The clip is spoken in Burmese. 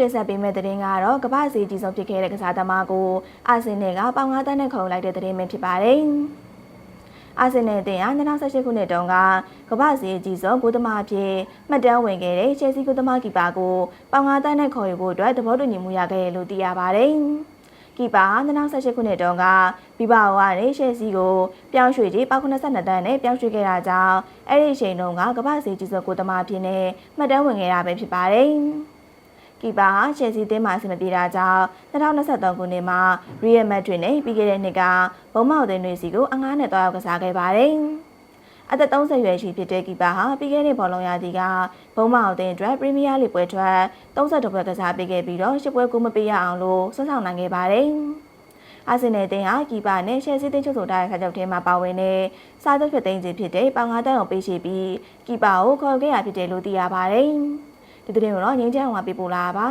တင်ဆက်ပေးမယ့်သတင်းကတော့ကမ္ဘာစီကြီးဆုံးဖြစ်ခဲ့တဲ့ကစားသမားကိုအာဆင်နယ်ကပေါင်9တန်းနဲ့ခုံလိုက်တဲ့သတင်းပဲဖြစ်ပါတယ်။အာဆင်နယ်အသင်းဟာ2018ခုနှစ်တုန်းကကမ္ဘာစီကြီးဆုံးဂိုးသမားအဖြစ်မှတ်တမ်းဝင်ခဲ့တဲ့ချယ်ဆီဂိုးသမားကီပါကိုပေါင်9တန်းနဲ့ခေါ်ယူဖို့အတွက်သဘောတူညီမှုရခဲ့တယ်လို့သိရပါတယ်။ကီပါ2018ခုနှစ်တုန်းကဘီဘာဝါနဲ့ရှယ်ဆီကိုပြောင်းရွှေ့ကြီးပေါင်82တန်းနဲ့ပြောင်းရွှေ့ခဲ့တာကြောင့်အဲ့ဒီအချိန်တုန်းကကမ္ဘာစီကြီးဆုံးဂိုးသမားအဖြစ်နဲ့မှတ်တမ်းဝင်ခဲ့တာပဲဖြစ်ပါတယ်။ ကီပါဟာချယ်ဆီသင်းမှာအဆင်မပြေတာကြောင့်2023ခုနှစ်မှာရီယယ်မက်ဒရစ်နဲ့ပြီးခဲ့တဲ့နှစ်ကဘုံမောက်သင်းတွေစီကိုအငားနဲ့တွားရောက်ကစားခဲ့ပါတယ်။အသက်30ရွယ်ရှိဖြစ်တဲ့ကီပါဟာပြီးခဲ့တဲ့ဘောလုံးရာသီကဘုံမောက်သင်းအတွက်ပရီးမီးယားလိပွဲထွက်32ပွဲကစားပေးခဲ့ပြီးတော့10ပွဲကိုမပေးရအောင်လို့ဆွဆောင်နိုင်ခဲ့ပါတယ်။အာဆင်နယ်အသင်းဟာကီပါနဲ့ရှယ်ဆီသင်းချုပ်ဆိုထားတဲ့ခါကြောက်ထဲမှာပါဝင်တဲ့စားသက်ဖြစ်သိမ်းခြင်းဖြစ်တဲ့ပေါင်ငါးတန်းကိုပေးရှိပြီးကီပါကိုခေါ်ခဲ့ရဖြစ်တယ်လို့သိရပါတယ်။ ဒီသတင်းကိုတော့ငင်းချမ်းအောင်ကပြပို့လာပါ